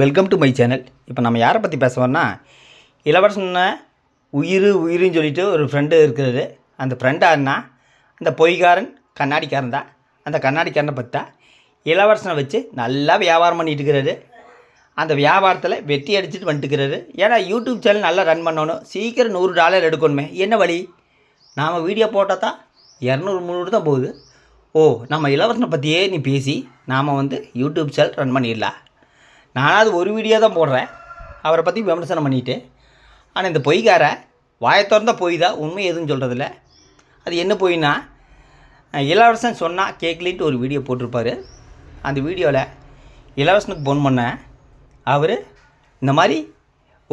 Welcome to my channel இப்போ நம்ம யாரை பற்றி பேசுவோம்னா இளவரசன உயிர் உயிர்னு சொல்லிட்டு ஒரு ஃப்ரெண்டு இருக்கிறது அந்த ஃப்ரெண்டு யாருன்னா அந்த பொய்காரன் கண்ணாடிக்காரன் தான். அந்த கண்ணாடிக்காரனை பார்த்தா இளவரசனை வச்சு நல்லா வியாபாரம் பண்ணிட்டு இருக்கிறாரு. அந்த வியாபாரத்தில் வெட்டி அடிச்சுட்டு வந்துட்டுக்கிறாரு ஏன்னா யூடியூப் சேனல் நல்லா ரன் பண்ணணும். சீக்கிரம் நூறு டாலர் எடுக்கணுமே. என்ன வழி? நாம் வீடியோ போட்டால் தான் இரநூறு முந்நூறு தான் போகுது. ஓ நம்ம இளவரசனை பற்றியே நீ பேசி நாம் வந்து யூடியூப் சேனல் ரன் பண்ணிடலாம். நானாவது ஒரு வீடியோ தான் போடுறேன். அவரை பற்றி விமர்சனம் பண்ணிவிட்டு ஆனால் இந்த பொய்கார வாயை திறந்த பொய் தான் உண்மை எதுவும் சொல்கிறதில்ல அது என்ன பொய்னா இளவரசன் சொன்னால் கேட்கலின்ட்டு ஒரு வீடியோ போட்டிருப்பார். அந்த வீடியோவில் இளவரசனுக்கு ஃபோன் பண்ணேன் அவர் இந்த மாதிரி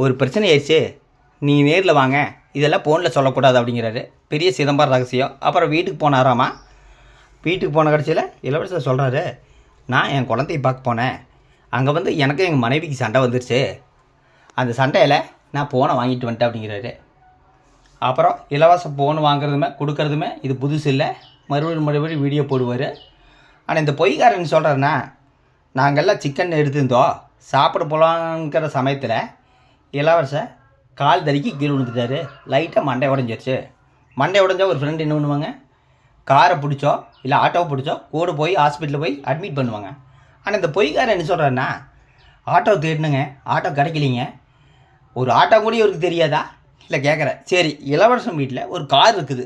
ஒரு பிரச்சனை ஆயிடுச்சு. நீ நேரில் வாங்க. இதெல்லாம் ஃபோனில் சொல்லக்கூடாது அப்படிங்கிறாரு. பெரிய சிதம்பரம் ரகசியம். அப்புறம் வீட்டுக்கு போனாராமா? வீட்டுக்கு போன கடைசியில் இளவரசர் சொல்கிறாரு நான் என் குழந்தைய பார்க்க போனேன். அங்கே வந்து எனக்கும் எங்கள் மனைவிக்கு சண்டை வந்துருச்சு. அந்த சண்டையில் நான் ஃபோனை வாங்கிட்டு வந்துட்டேன் அப்படிங்கிறாரு. அப்புறம் இலவச ஃபோன் வாங்குறதுமே கொடுக்கறதுமே இது புதுசு இல்லை. மறுபடியும் மறுபடியும் வீடியோ போடுவார். ஆனால் இந்த பொய்காரன் சொல்கிறேன்னா நாங்கள்லாம் சிக்கன் எடுத்திருந்தோம். சாப்பிட போகலாங்கிற சமயத்தில் இளவரச கால் தறிக்கி கீழே விழுந்துட்டாரு. லைட்டாக மண்டை உடஞ்சிருச்சு. மண்டை உடஞ்சா ஒரு ஃப்ரெண்டு என்ன பண்ணுவாங்க? காரை பிடிச்சோ இல்லை ஆட்டோவை பிடிச்சோ கூட போய் ஹாஸ்பிட்டலில் போய் அட்மிட் பண்ணுவாங்க. ஆனால் இந்த பொய்காரன் என்ன சொல்கிறாருன்னா ஆட்டோ தேடினுங்க ஆட்டோ கிடைக்கலிங்க. ஒரு ஆட்டோ கூட இவருக்கு தெரியாதா? இல்லை கேட்குறேன் சரி இளவரசன் வீட்டில் ஒரு கார் இருக்குது.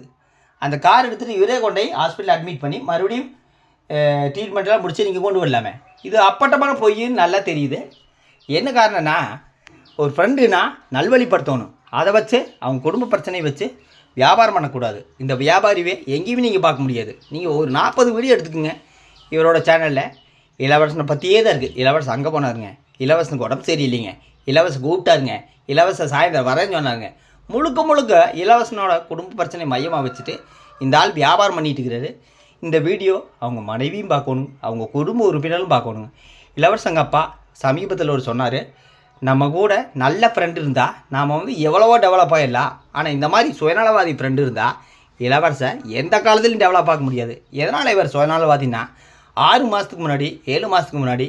அந்த கார் எடுத்துகிட்டு இவரே கொண்டு போய் ஹாஸ்பிட்டலில் அட்மிட் பண்ணி மறுபடியும் ட்ரீட்மெண்ட்லாம் முடிச்சு நீங்கள் கொண்டு வரலாமே. இது அப்பட்டமான பொய்ன்னு நல்லா தெரியுது. என்ன காரணம்னா ஒரு ஃப்ரெண்டுனா நல்வழிப்படுத்தணும். அதை வச்சு அவங்க குடும்ப பிரச்சனையை வச்சு வியாபாரம் பண்ணக்கூடாது. இந்த வியாபாரிவே எங்கேயுமே நீங்கள் பார்க்க முடியாது. நீங்கள் ஒரு நாற்பது வீடியோ எடுத்துக்கோங்க இவரோட சேனலில் இளவரசனை பற்றியே தான் இருக்குது இளவரசன் அங்கே போனாருங்க. இளவரசனுக்கு உடம்பு சரியில்லைங்க. இளவரசன் கூப்பிட்டாருங்க. இளவரசன் சாயந்தரம் வரேன்னு சொன்னாருங்க. முழுக்க முழுக்க இலவசனோட குடும்ப பிரச்சனை மையமாக வச்சுட்டு இந்த ஆள் வியாபாரம் பண்ணிட்டு இருக்கிறாரு. இந்த வீடியோ அவங்க மனைவியும் பார்க்கணும் அவங்க குடும்ப உறுப்பினரும் பார்க்கணும். இளவரசங்க அப்பா சமீபத்தில் ஒரு சொன்னார். நம்ம கூட நல்ல ஃப்ரெண்டு இருந்தால் நாம் வந்து எவ்வளவோ டெவலப் ஆகிடலாம் ஆனால் இந்த மாதிரி சுயநலவாதி ஃப்ரெண்டு இருந்தால் இளவரசன் எந்த காலத்துலையும் டெவலப் ஆக முடியாது. எதனால் இவர் சுயநலவாதின்னா ஆறு மாதத்துக்கு முன்னாடி ஏழு மாதத்துக்கு முன்னாடி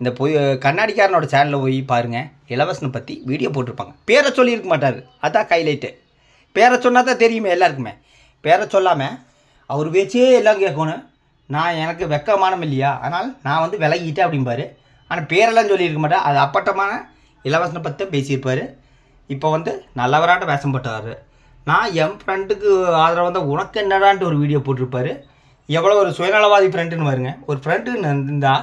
இந்த பொய் கண்ணாடிக்காரனோட சேனலில் போய் பாருங்கள் இளவரசனை பற்றி வீடியோ போட்டிருப்பாங்க. பேரை சொல்லியிருக்க மாட்டார். அதான் ஹைலைட்டு பேரை சொன்னால் தான் தெரியுமே எல்லாருக்குமே. பேரை சொல்லாமல் அவர் பேச்சே எல்லாம் கேட்கணும். நான் எனக்கு வெக்கமானம் இல்லையா? அதனால் நான் வந்து விலகிட்டேன் அப்படிம்பாரு. ஆனால் பேரெல்லாம் சொல்லியிருக்க மாட்டேன் அது அப்பட்டமான இளவசனை பற்றி பேசியிருப்பார். இப்போ வந்து நல்லவராட்ட வேஷம் போட்டார். நான் என் ஃப்ரெண்டுக்கு ஆதரவு வந்தால் உனக்கு என்னடான்ட்டு ஒரு வீடியோ போட்டிருப்பாரு. எவ்வளோ ஒரு சுயநலவாதி ஃப்ரெண்டுன்னு பாருங்க. ஒரு ஃப்ரெண்டுன்னு இருந்தால்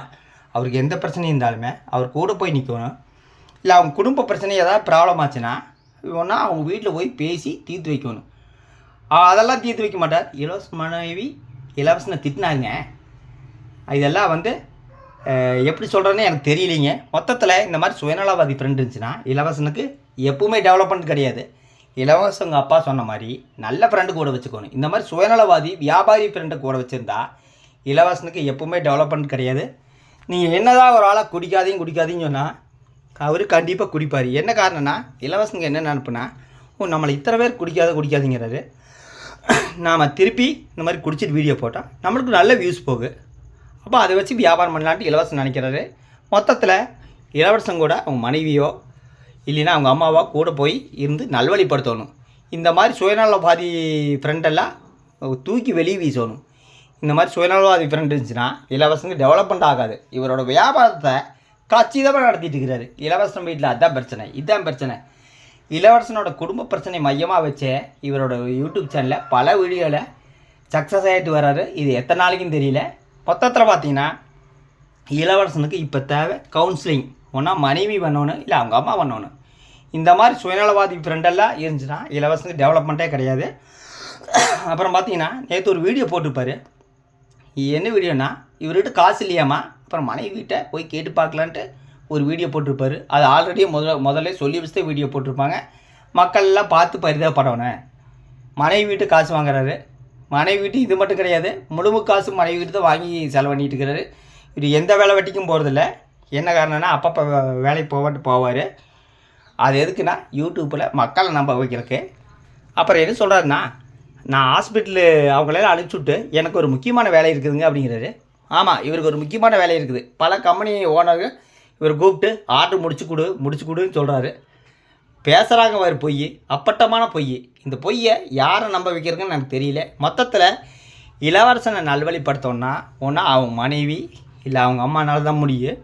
அவருக்கு எந்த பிரச்சனையும் இருந்தாலுமே அவர் கூட போய் நிற்கணும் இல்லை அவங்க குடும்ப பிரச்சனை ஏதாவது ப்ராப்ளம் ஆச்சுன்னா ஒன்றா அவங்க வீட்டில் போய் பேசி தீர்த்து வைக்கணும். அதெல்லாம் தீர்த்து வைக்க மாட்டார். இலவச மனைவி இலவசனை திட்டினாருங்க இதெல்லாம் வந்து எப்படி சொல்கிறேன்னு எனக்கு தெரியலைங்க. மொத்தத்தில் இந்த மாதிரி சுயநலவாதி ஃப்ரெண்டு இருந்துச்சுன்னா இலவசனுக்கு எப்பவுமே டெவலப்மெண்ட் கிடையாது. இலவசங்க அப்பா சொன்ன மாதிரி நல்ல ஃப்ரெண்டு கூட வச்சுக்கணும். இந்த மாதிரி சுயநலவாதி வியாபாரி ஃப்ரெண்டை கூட வச்சுருந்தா இலவசனுக்கு எப்பவுமே டெவலப்மெண்ட் கிடையாது. நீங்கள் என்னதான் ஒரு ஆளாக குடிக்காதையும் குடிக்காதீங்கன்னு சொன்னால் அவர் கண்டிப்பாக குடிப்பார். என்ன காரணம்னா இலவசங்க என்ன நினப்புனா ஓ நம்மளை இத்தனை பேர் குடிக்காத குடிக்காதீங்கிறாரு. நாம் திருப்பி இந்த மாதிரி குடிச்சிட்டு வீடியோ போட்டால் நம்மளுக்கு நல்ல வியூஸ் போகு. அப்போ அதை வச்சு வியாபாரம் பண்ணலான்ட்டு இலவசம் நினைக்கிறாரு. மொத்தத்தில் இளவரசன் கூட அவங்க மனைவியோ இல்லைன்னா அவங்க அம்மாவாக கூட போய் இருந்து நல்வழிப்படுத்தணும். இந்த மாதிரி சுயநலவாதி ஃப்ரெண்டெல்லாம் தூக்கி வெளியே வீசணும். இந்த மாதிரி சுயநலவாதி ஃப்ரெண்ட் இருந்துச்சுன்னா இலவசங்க டெவலப்மெண்ட் ஆகாது. இவரோட வியாபாரத்தை கச்சிதமாக நடத்திட்டு இருக்கிறாரு. இலவசம் வீட்டில் அதுதான் பிரச்சனை இதுதான் பிரச்சனை. இளவரசனோட குடும்ப பிரச்சனை மையமாக வச்சே இவரோட யூடியூப் சேனலில் பல வீடியோவில் சக்ஸஸ் ஆகிட்டு வர்றாரு. இது எத்தனை நாளைக்கும் தெரியல. மொத்தத்தில் பார்த்தீங்கன்னா இளவரசனுக்கு இப்போ தேவை கவுன்சிலிங் ஒன்றா மனைவி பண்ணணும் இல்லை அவங்க அம்மா பண்ணணும் இந்த மாதிரி சுயநலவாதி ஃப்ரெண்டெல்லாம் இருந்துச்சுன்னா இளவரசனுக்கு டெவலப்மெண்ட்டே கிடையாது. அப்புறம் பார்த்தீங்கன்னா நேற்று ஒரு வீடியோ போட்டிருப்பாரு. என்ன வீடியோனா இவர்கிட்ட காசு இல்லையாம்மா? அப்புறம் மனைவிகிட்ட போய் கேட்டு பார்க்கலான்ட்டு ஒரு வீடியோ போட்டிருப்பாரு. அது ஆல்ரெடியே முதல்ல முதல்ல சொல்லி வச்சுட்டு வீடியோ போட்டிருப்பாங்க. மக்கள் எல்லாம் பார்த்து பரிதாபப்படணும் மனைவி வீட்டு காசு வாங்குறாரு. மனைவி வீட்டு இது மட்டும் கிடையாது. முழுமு காசு மனைவி வீட்டு தான் வாங்கி செலவு பண்ணிட்டு இருக்கிறாரு. இது எந்த வேலை வெட்டிக்கும் போகிறதில்ல என்ன காரணம்னா அப்பப்போ வேலைக்கு போவாட்டு போவார். அது எதுக்குன்னா யூடியூப்பில் மக்களை நம்ப வைக்கிறதுக்கு. அப்புறம் என்ன சொல்கிறாருன்னா நான் ஹாஸ்பிட்டலு அவங்களெல்லாம் அனுப்பிச்சுட்டு எனக்கு ஒரு முக்கியமான வேலை இருக்குதுங்க அப்படிங்கிறாரு. ஆமாம் இவருக்கு ஒரு முக்கியமான வேலை இருக்குது. பல கம்பெனி ஓனர் இவர் கூப்பிட்டு ஆர்டர் முடிச்சு கொடு முடிச்சு கொடுன்னு சொல்கிறாரு பேசுகிறாங்க அவர் பொய் அப்பட்டமான பொய். இந்த பொய்யை யாரை நம்ப வைக்கிறதுன்னு எனக்கு தெரியல. மொத்தத்தில் இளவரசனை நல்வழிப்படுத்தோன்னா ஒன்றா அவங்க மனைவி இல்லை அவங்க அம்மானால தான் முடியும்.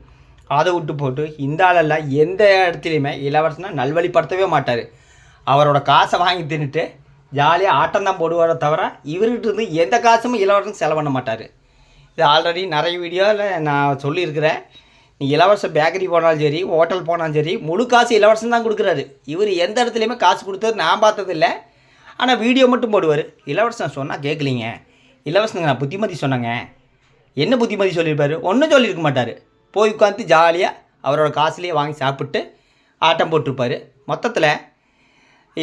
அதை விட்டு போட்டு இந்த ஆளெல்லாம் எந்த இடத்துலையுமே இளவரசனை நல்வழிப்படுத்தவே மாட்டார். அவரோட காசை வாங்கி தின்னுட்டு ஜாலியாக ஆட்டம் தான் தவிர இவர்கிட்ட இருந்து எந்த காசும் இளவரசன் செலவு பண்ண மாட்டார். இது ஆல்ரெடி நிறைய வீடியோவில் நான் சொல்லியிருக்கிறேன். நீ இலவச பேக்கரி போனாலும் சரி ஹோட்டல் போனாலும் சரி முழு காசு இளவரசன் தான் கொடுக்குறாரு. இவர் எந்த இடத்துலையுமே காசு கொடுத்தது நான் பார்த்ததில்ல. ஆனால் வீடியோ மட்டும் போடுவார். இளவரசன் சொன்னால் கேட்கலீங்க இலவசனுங்க நான் புத்திமதி சொன்னேங்க. என்ன புத்திமதி சொல்லியிருப்பார்? ஒன்றும் சொல்லியிருக்க மாட்டார். போய் உட்காந்து ஜாலியாக அவரோட காசுலேயே வாங்கி சாப்பிட்டு ஆட்டம் போட்டிருப்பார். மொத்தத்தில்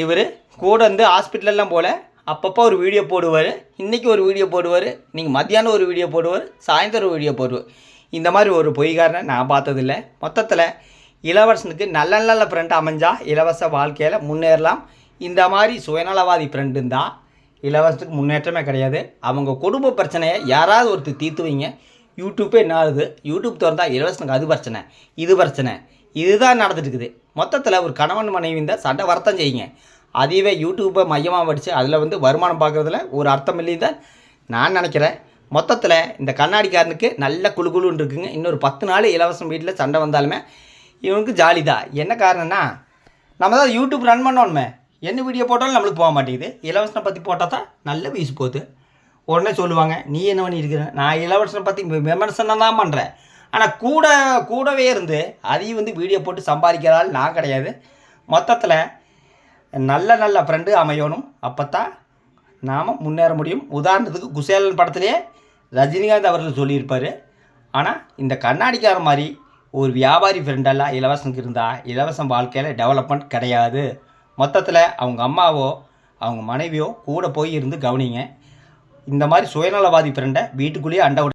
இவர் கூட வந்து ஹாஸ்பிட்டலெல்லாம் போல் அப்பப்போ ஒரு வீடியோ போடுவார். இன்றைக்கி ஒரு வீடியோ போடுவார். நீங்கள் மத்தியானம் ஒரு வீடியோ போடுவார். சாயந்தரம் ஒரு வீடியோ போடுவார். இந்த மாதிரி ஒரு பொய்காரனை நான் பார்த்ததில்ல. மொத்தத்தில் இளவரசனுக்கு நல்ல நல்ல ஃப்ரெண்ட் அமைஞ்சால் இலவச வாழ்க்கையில் முன்னேறலாம். இந்த மாதிரி சுயநலவாதி ஃப்ரெண்டு இருந்தால் இலவசத்துக்கு முன்னேற்றமே கிடையாது. அவங்க குடும்ப பிரச்சனையை யாராவது ஒருத்தர் தீர்த்து வைங்க. யூடியூப்பே என்ன ஆகுது யூடியூப் திறந்தால் இலவசனுக்கு அது பிரச்சனை இது பிரச்சனை. இதுதான் நடந்துட்டு இருக்குது மொத்தத்தில் ஒரு கணவன் மனைவி இந்த சண்டை வரத்தான் செய்யுங்க. அதுவே யூடியூப்பை மையமாக படித்து அதில் வந்து வருமானம் பார்க்குறதுல ஒரு அர்த்தம் இல்லைன்னு தான் நான் நினைக்கிறேன். மொத்தத்தில் இந்த கண்ணாடிக்காரனுக்கு நல்ல குழு குழுன்னு இருக்குங்க. இன்னொரு பத்து நாள் இலவசம் வீட்டில் சண்டை வந்தாலுமே இவனுக்கு ஜாலி தான் என்ன காரணம்னா நம்ம தான் யூடியூப் ரன் பண்ணோணுமே என்ன வீடியோ போட்டாலும் நம்மளுக்கு போக மாட்டேங்குது. இலவசனை பற்றி போட்டால் தான் நல்ல வீசு போகுது. உடனே சொல்லுவாங்க நீ என்ன பண்ணியிருக்கிற? நான் இளவரசனை பற்றி விமர்சனம் தான் பண்ணுறேன் ஆனால் கூட கூடவே இருந்து அதையும் வந்து வீடியோ போட்டு சம்பாதிக்கிறாள் நான் கிடையாது. மொத்தத்தில் நல்ல நல்ல ஃப்ரெண்டு அமையணும். அப்போ தான் நாம் முன்னேற முடியும். உதாரணத்துக்கு குசேலன் படத்திலே ரஜினிகாந்த் அவர்கள் சொல்லியிருப்பார். ஆனால் இந்த கண்ணாடிக்கார மாதிரி ஒரு வியாபாரி ஃப்ரெண்டெல்லாம் இலவசனுக்கு இருந்தால் இலவசம் வாழ்க்கையில் டெவலப்மெண்ட் கிடையாது. மொத்தத்தில் அவங்க அம்மாவோ அவங்க மனைவியோ கூட போய் இருந்து கவனிங்க. இந்த மாதிரி சுயநலவாதி ஃப்ரெண்டை வீட்டுக்குள்ளேயே அண்டை